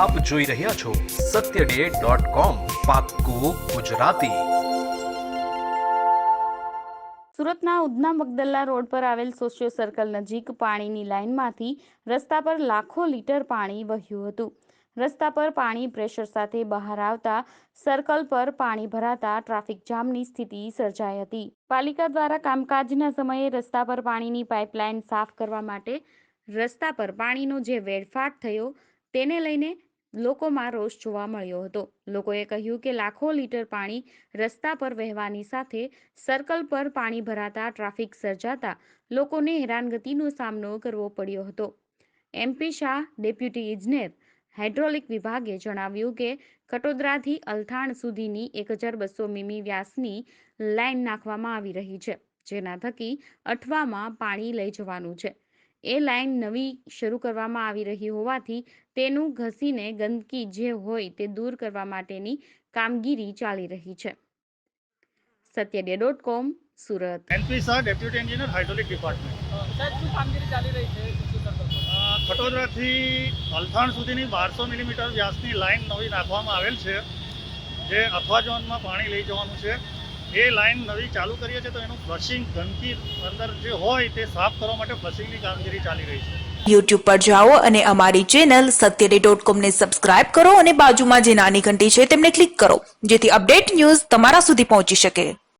આપ જોઈ રહ્યા છો સત્ય ડે ગુજરાતી. સુરતના ઉધના મગદલ્લા રોડ પર આવેલ સોશિયો સર્કલ નજીક પાણીની લાઇનમાંથી રસ્તા પર લાખો લીટર પાણી વહ્યું હતું. રસ્તા પર પાણી પ્રેશર સાથે બહાર આવતા સર્કલ પર પાણી ભરાતા ટ્રાફિક જામની સ્થિતિ સર્જાઈ હતી. પાલિકા દ્વારા કામકાજના સમયે રસ્તા પર પાણીની પાઇપલાઇન સાફ કરવા માટે રસ્તા પર પાણીનો જે વેડફાટ થયો, તેને લઈને લોકોમાં રોષ જોવા મળ્યો હતો. લોકોએ કહ્યું કે લાખો લીટર પાણી રસ્તા પર વહેવાની સાથે સર્કલ પર પાણી ભરાતા ટ્રાફિક સર્જાતા લોકોને હેરાનગતિનો સામનો કરવો પડ્યો હતો. એમપી શાહ, ડેપ્યુટી ઇજનેર, હાઇડ્રોલિક વિભાગે જણાવ્યું કે કટોદરાથી અલથાણ સુધીની એક હજાર બસો મીમી વ્યાસની લાઇન નાખવામાં આવી રહી છે, જેના થકી અઠવામાં પાણી લઈ જવાનું છે. એ લાઇન નવી શરૂ કરવામાં આવી રહી હોવાથી તેનું ઘસીને ગંદકી જે હોય તે દૂર કરવા માટેની કામગીરી ચાલી રહી છે. Satyaday dot com Surat. NP Shah deputy engineer hydraulic department. સાહેબ શું કામગીરી ચાલી રહી છે? ખટોદરાથી અલથાણ સુધીની બારસો મિલીમીટર વ્યાસની લાઇન નવી નાખવામાં આવેલ છે જે અથવા ઝોનમાં પાણી લઈ જવાનું છે. એ લાઇન નવી ચાલુ કરીએ છીએ તો એનું ફ્લશિંગ ગંદકી અંદર જે હોય તે સાફ કરવા માટે ફ્લશિંગની કામગીરી ચાલી રહી છે. યુટ્યુબ પર જાઓ અને અમારી ચેનલ સત્યડે ડોટ કોમને સબસ્ક્રાઇબ કરો અને બાજુમાં જે નાની ઘંટી છે તેમને ક્લિક કરો, જેથી અપડેટ ન્યૂઝ તમારા સુધી પહોંચી શકે.